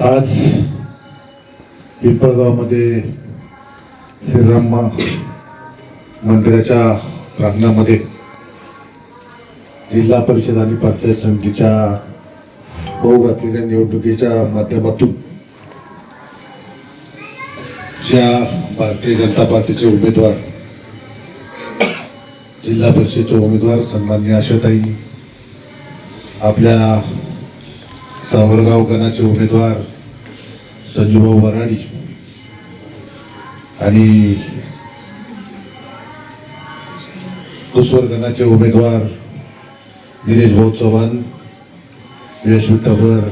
आज पिंपळगावमध्ये श्रीराम मंदिराच्या प्रांगणामध्ये जिल्हा परिषद आणि पंचायत समितीच्या बहुघातलेल्या निवडणुकीच्या माध्यमातून ज्या भारतीय जनता पार्टीचे उमेदवार जिल्हा परिषदेचे उमेदवार सन्मान्य आशाताई आपल्या सावरगाव गणाचे उमेदवार संजूभाऊ वराडी. आणि कुसवर गणाचे उमेदवार दिनेश भाऊ चव्हाण व्यासपीठावर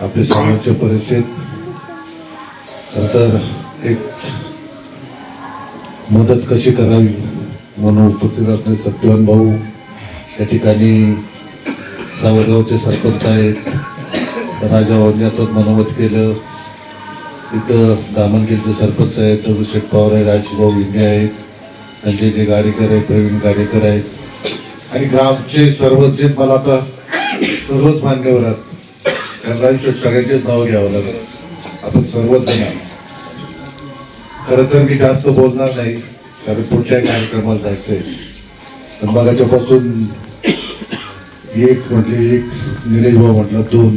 आपले सर्वांचे परिचित. नंतर एक मदत कशी करावी म्हणून उपस्थित असणे सत्यवान भाऊ या ठिकाणी सावरगावचे सरपंच आहेत. राजा वन्याचं मनोमत केलं. इथं दामनगिरीचे सरपंच आहेत. दगडूशेठ पवार आहे राजभाऊ विंगे आहेत. त्यांचे जे गाडेकर आहेत प्रवीण गाडेकर आहेत. आणि ग्रामचे सर्वच जे मला आता सर्वच मान्यवर आहेत. कारण आयुष्यात सगळ्यांचेच नाव घ्यावं लागलं. आपण सर्वच जण खरं तर मी जास्त बोलणार नाही. कारण पुढच्या कार्यक्रमाला जायचंय. तर मगाच्यापासून एक म्हटले एक निलेश भाऊ म्हटलं दोन.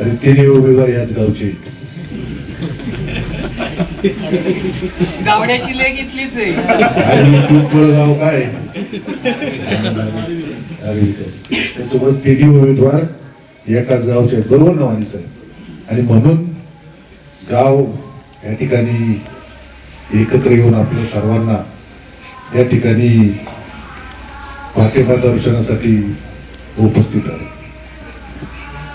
आणि तिन्ही उमेदवार याच गावचे आणि पिंपळगाव काय? अरे त्याच्यामुळे तिन्ही उमेदवार एकाच गावचे आहेत. बरोबर ना वाणी साहेब? आणि म्हणून गाव या ठिकाणी एकत्र येऊन आपल्या सर्वांना या ठिकाणी पाठिंबा दर्शनासाठी उपस्थित आहे.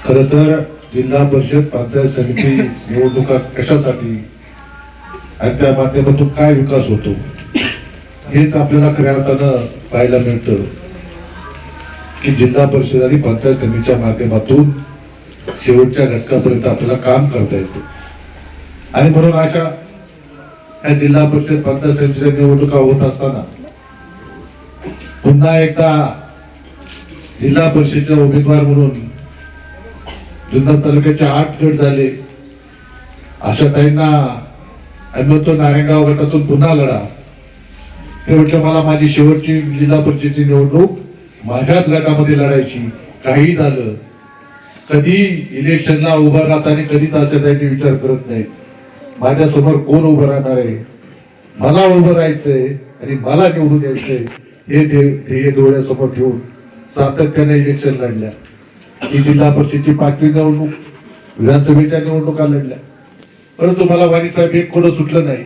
खर तर जिल्हा परिषद पंचायत समिती निवडणुका कशासाठी आणि त्या माध्यमातून काय विकास होतो हेच आपल्याला खऱ्या अर्थानं पाहायला मिळतं की जिल्हा परिषद आणि पंचायत समितीच्या माध्यमातून शेवटच्या घटकापर्यंत आपल्याला काम करता येतं. आणि म्हणून अशा या जिल्हा परिषद पंचायत समितीच्या निवडणुका होत असताना पुन्हा एकदा जिल्हा परिषदेचे उमेदवार म्हणून जुन्नर तालुक्याचे आठ गट झाले. अशा ताईंना आम्ही म्हणतो नारायणगाव गटातून पुन्हा लढा. तेवढच्या मला माझी शेवटची जिल्हा परिषदेची निवडणूक माझ्याच गटामध्ये लढायची काही झालं. कधी इलेक्शनला उभं राहताना कधीच असं त्यांनी विचार करत नाही. माझ्यासमोर कोण उभं राहणार आहे? मला उभं राहायचंय आणि मला निवडून यायचंय हे ध्येय ध्येय डोळ्यासमोर ठेवून सातत्याने इलेक्शन लढल्या. ही जिल्हा परिषदेची पाचवी निवडणूक विधानसभेच्या निवडणुका लढल्या. परंतु मला वाणीसाहेब एक कोण सुटलं नाही.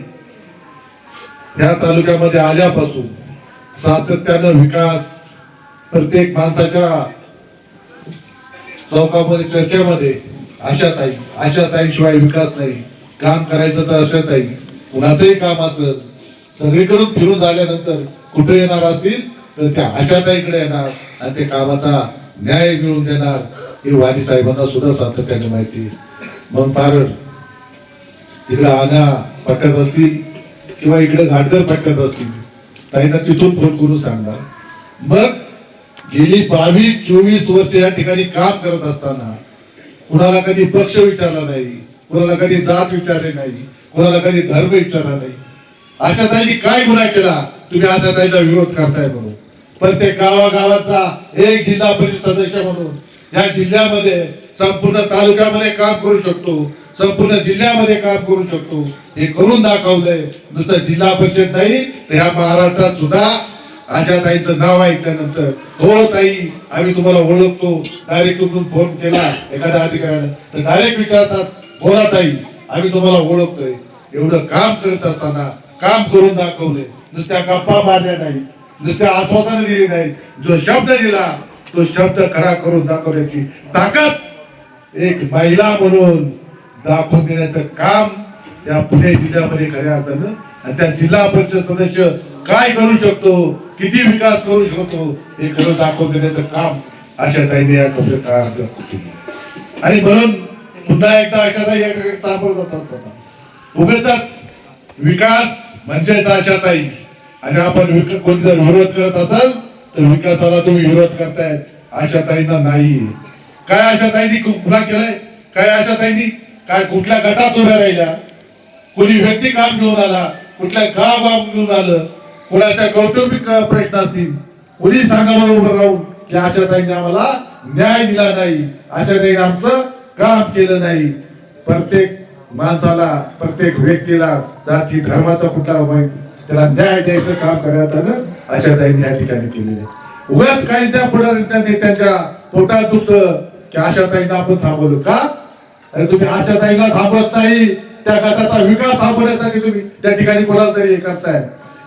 या तालुक्यामध्ये आल्यापासून सातत्यानं विकास प्रत्येक माणसाच्या चौकामध्ये चर्चेमध्ये आशाताई आशाताईशिवाय विकास नाही. काम करायचं तर आशाताई कुणाचंही काम असेल सगळीकडून फिरून झाल्यानंतर कुठे येणार असतील? तर त्या आशाताईकडे येणार आणि ते कामाचा न्याय मिळवून देणार हे वाणी साहेबांना सुद्धा सातत्याने माहिती मग पारड तिकडे आण्या पटकत असतील किंवा इकडे घाटघर पटकत असतील ताईंना तिथून फोन करून सांगणार मग गेली बावीस चोवीस वर्ष या ठिकाणी काम करत असताना कुणाला कधी पक्ष विचारला नाही कुणाला कधी जात विचारले नाही कुणाला कधी धर्म विचारला नाही. अशा ताईंनी काय गुन्हा केला? तुम्ही अशा विरोध करताय म्हणून. प्रत्येक गावागावाचा एक जिल्हा परिषद सदस्य म्हणून या जिल्ह्यामध्ये संपूर्ण तालुक्यामध्ये काम करू शकतो संपूर्ण जिल्ह्यामध्ये काम करू शकतो. हे करून दाखवलंय नुसतं जिल्हा परिषद नाही तर ह्या महाराष्ट्रात सुद्धा अशा ताईचं नाव ऐकल्यानंतर हो ताई आम्ही तुम्हाला ओळखतो. डायरेक्ट उठून फोन केला एखाद्या अधिकाऱ्याला. तर डायरेक्ट विचारतात बोला ताई आम्ही तुम्हाला ओळखतोय. एवढं काम करत असताना काम करून दाखवले नुसत्या गप्पा मारल्या नाही नुसत्या आश्वासनं दिली नाही. जो शब्द दिला तो शब्द खरा करून दाखवण्याची ताकद एक महिला म्हणून दाखवून देण्याचं काम या पुणे जिल्ह्यामध्ये खऱ्या अर्थानं आणि त्या जिल्हा परिषद सदस्य काय करू शकतो किती विकास करू शकतो हे खरं दाखवून देण्याचं काम अशा ताईने या टोपे काय अर्थ आणि म्हणून पुन्हा एकदा अशा ताई याकडे सामोरं असताना. उभेच विकास म्हणजेच आशाताई आणि आपण विक- कोणी जर विरोध करत असाल तर विकासाला तुम्ही विरोध करतायत आशाताईंना नाही. काय आशाताईंनी गुन्हा केलाय? काय अशा काय कुठल्या गटात उभ्या राहिल्या? कोणी व्यक्ती काम घेऊन आला? कुठल्या गाव काम घेऊन आलं? कुणाच्या कौटुंबिक प्रश्न असतील? कोणी सांगावं उभं राहून की आशाताईंनी आम्हाला न्याय दिला नाही? आशा ताईने आमचं काम केलं नाही. प्रत्येक माणसाला प्रत्येक व्यक्तीला जाती धर्माचा कुठला त्याला न्याय द्यायचं काम करण्यात आलं. अशा ताईंनी या ठिकाणी केलेलं आहे. उगाच काही त्या पुढाऱ्यांच्या त्यांच्या पोटात दुखत. की आशाताईंना आपण थांबवलं का? अरे तुम्ही आशा ताईला थांबवत नाही. त्या गटाचा विकास थांबवण्यासाठी तुम्ही त्या ठिकाणी कोणाला तरी हे करताय.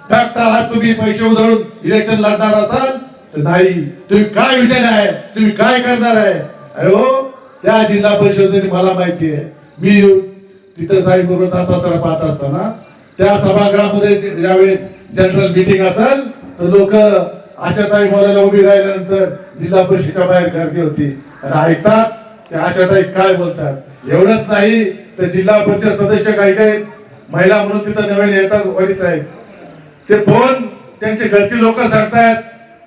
फक्त आज तुम्ही पैसे उधळून इलेक्शन लढणार असाल तर नाही. तुम्ही काय विजन आहे? तुम्ही काय करणार आहे? अरे हो त्या जिल्हा परिषदेने मला माहिती आहे. मी तिथं ताई बरोबर जात असताना पाहत असताना त्या सभागृहामध्ये ज्यावेळेस जनरल मिटिंग असेल तर लोक आशाताई बोलायला उभी राहिल्यानंतर जिल्हा परिषदेच्या बाहेर गर्दी होती. ऐकतात ते आशाताई काय बोलतात? एवढंच नाही तर जिल्हा परिषद सदस्य काही काही महिला म्हणून तिथं नवीन येतात वडील साहेब. ते फोन त्यांचे घरचे लोक सांगतायत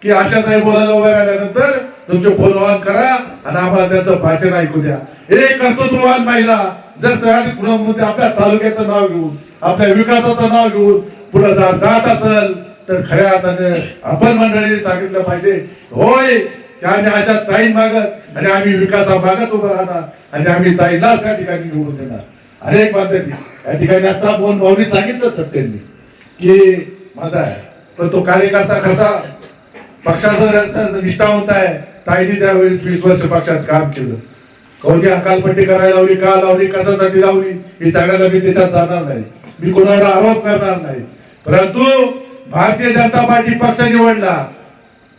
की आशाताई बोलायला उभे राहिल्यानंतर तुमचे फोन ऑन करा आणि आम्हाला त्यांचं भाषण ऐकू द्या. हे कर्तृत्ववान महिला जर त्या पुण्यामध्ये आपल्या तालुक्याचं नाव घेऊन आपल्या विकासाचं नाव घेऊन पुढे जर जात असेल तर खऱ्या अर्थाने आपण मंडळीने सांगितलं पाहिजे होय की आम्ही अशा ताई मागत आणि आम्ही विकासा मागत उभं राहणार आणि आम्ही ताईलाच त्या ठिकाणी निवडून देणार. अनेक पद्धती या ठिकाणी आता मोहन भाऊनी सांगितलं सत्यांनी की माझा आहे पण तो कार्यकर्ता खरा पक्षाचा निष्ठावंत आहे. ताईने त्यावेळी वीस वर्ष पक्षात काम केलं. कोणी अकालपट्टी करायला लावली का लावली कशासाठी लावली हे सगळ्याला मी त्याच्यात जाणार नाही. मी कोणावर आरोप करणार नाही. परंतु भारतीय जनता पार्टी पक्ष निवडला.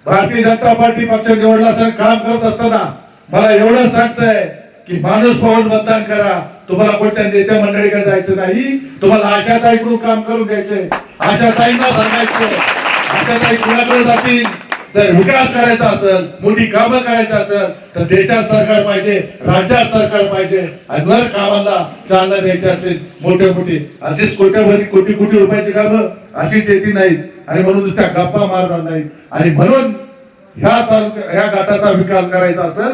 भारतीय जनता पार्टी पक्ष निवडला तर काम करत असताना मला एवढं सांगतंय की माणूस पाहून मतदान करा. तुम्हाला कोणत्या नेत्या मंडळीकडे जायचं नाही? तुम्हाला आशाताईकडून काम करून घ्यायचंय. आशाताईंना सांगायचं आशाताई कुणाकडे जातील? जर विकास करायचा असेल मोठी कामं करायचं असेल तर देशात सरकार पाहिजे राज्यात सरकार पाहिजे. आणि जर कामाला चालना द्यायची असेल मोठे मोठे. अशीच कोट्याभरी कोटी कोटी रुपयाची कामं अशीच येती नाहीत. आणि म्हणून नुसत्या गप्पा मारणार नाहीत. आणि म्हणून ह्या तालुक्या ह्या गटाचा विकास करायचा असेल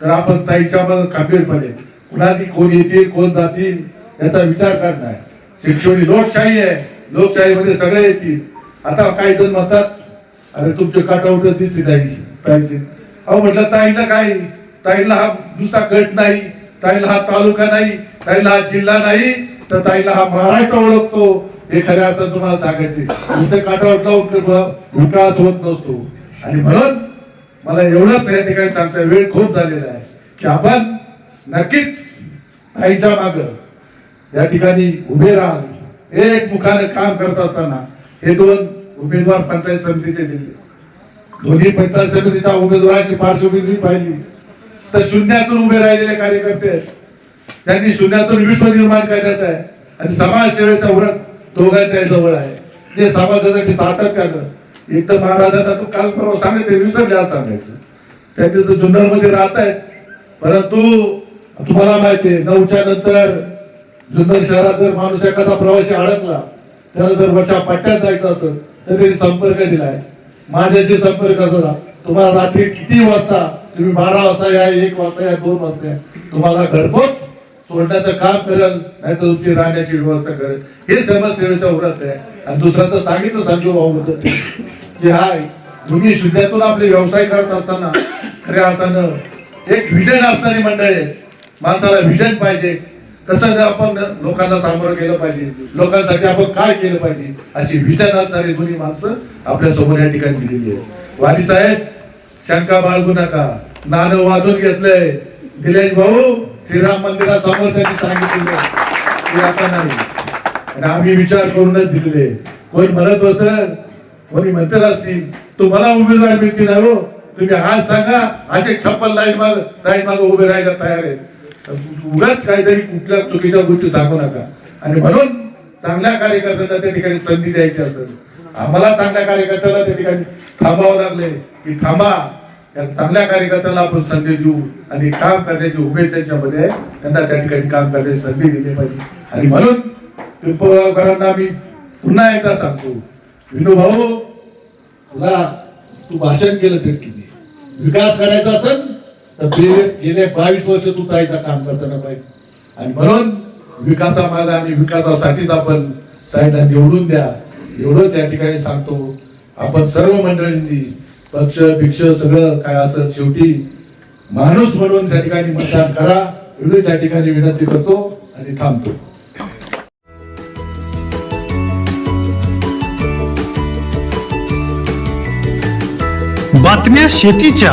तर आपण ताईच्या मग खंबीरपणे. कुणाची कोण येतील कोण जातील याचा विचार करणार. शिक्षणी लोकशाही आहे. लोकशाहीमध्ये सगळे येतील. आता काही जण म्हणतात अरे तुमचे कटआउट दिसते ताई. ताईचे. अहो म्हटलं ताईला काय? ताईला हा दुसरा गट नाही ताईला हा तालुका नाही ताईला हा जिल्हा नाही तर ताईला हा महाराष्ट्र ओळखतो. हे खऱ्या अर्थात तुम्हाला सांगायचे नुसते काटावट लावून तर विकास होत नसतो. आणि म्हणून मला एवढंच या ठिकाणी सांगता वेळ खूप झालेला आहे. की आपण नक्कीच ताईच्या माग या ठिकाणी उभे राहाल एक मुखाने काम करत असताना हे दोन उमेदवार पंचायत समितीचे दिले. दोन्ही पंचायत समितीच्या उमेदवारांची पार्श्वभूमी पाहिली. तर शून्यातून उभे राहिलेले कार्यकर्ते त्यांनी शून्यातून विश्व निर्माण करायचं आहे. आणि समाजसेवेचा व्रत दोघांच्या जवळ आहे. जे समाजासाठी सातत्यानं एक तर महाराजांना तो काल परवा सांगितले विसरले सांगायचं. त्यांनी तर जुन्नरमध्ये राहत आहेत. परंतु तुम्हाला माहिती आहे नऊच्या नंतर जुन्नर शहरात जर माणूस एखादा प्रवासी अडकला त्याला जर वरच्या पट्ट्यात जायचं असेल तर त्यांनी संपर्क दिलाय. माझ्याशी संपर्क जोडा तुम्हाला रात्री किती वाजता तुम्ही बारा वाजता या एक वाजता या दोन वाजता या तुम्हाला घरपोच सोडण्याचं काम करेल नाही तर तुमची राहण्याची व्यवस्था करेल. हे समाजसेवेचा व्रत आहे. आणि दुसरं तर सांगितलं संजू भाऊ बद्दल. की हाय तुम्ही शून्यातून आपले व्यवसाय करत असताना खऱ्या अर्थानं एक विजन असणारी मंडळी आहे. माणसाला विजन पाहिजे. कसं आपण लोकांना सामोरं केलं पाहिजे लोकांसाठी आपण काय केलं पाहिजे अशी विचार असणारी दोन्ही माणसं आपल्यासमोर या ठिकाणी दिलेली आहेत. वाणी साहेब शंका बाळगू नका. नाणं वाजून घेतलंय. दिलेश भाऊ श्रीराम मंदिरासमोर त्यांनी सांगितलेलं की आता नाही. आणि आम्ही विचार करूनच दिलेले कोणी म्हणत होत? कोणी म्हणत असतील. तुम्हाला उमेदवार मिळतील ना हो? तुम्ही आज सांगा. असे छप्पन लाईन माग लाईन माग उभे राहायला तयार आहेत. उगाच काहीतरी कुठल्या चुकीच्या गोष्टी सांगू नका. आणि म्हणून चांगल्या कार्यकर्त्यांना त्या ठिकाणी संधी द्यायची असेल. आम्हाला चांगल्या कार्यकर्त्याला त्या ठिकाणी थांबावं लागले की थांबा. या चांगल्या कार्यकर्त्याला आपण संधी देऊ आणि काम करण्याची उमेद त्यांच्यामध्ये आहे त्यांना त्या ठिकाणी काम करण्याची संधी दिली पाहिजे. आणि म्हणून पिंपळगावकरांना मी पुन्हा एकदा सांगतो विनू भाऊ तुला तू भाषण केलं तर किती विकास करायचा असेल तर गेले बावीस वर्ष तू ताईचा काम करताना पाहिजे आणि म्हणून विकासामागे आणि विकासासाठीच आपण ताईला निवडून द्या. एवढंच या ठिकाणी सांगतो. आपण सर्व मंडळींनी पक्ष भिक्ष सगळं काय असं शेवटी माणूस म्हणून त्या ठिकाणी मतदान करा एवढीच या ठिकाणी विनंती करतो आणि थांबतो. बातम्या शेतीच्या.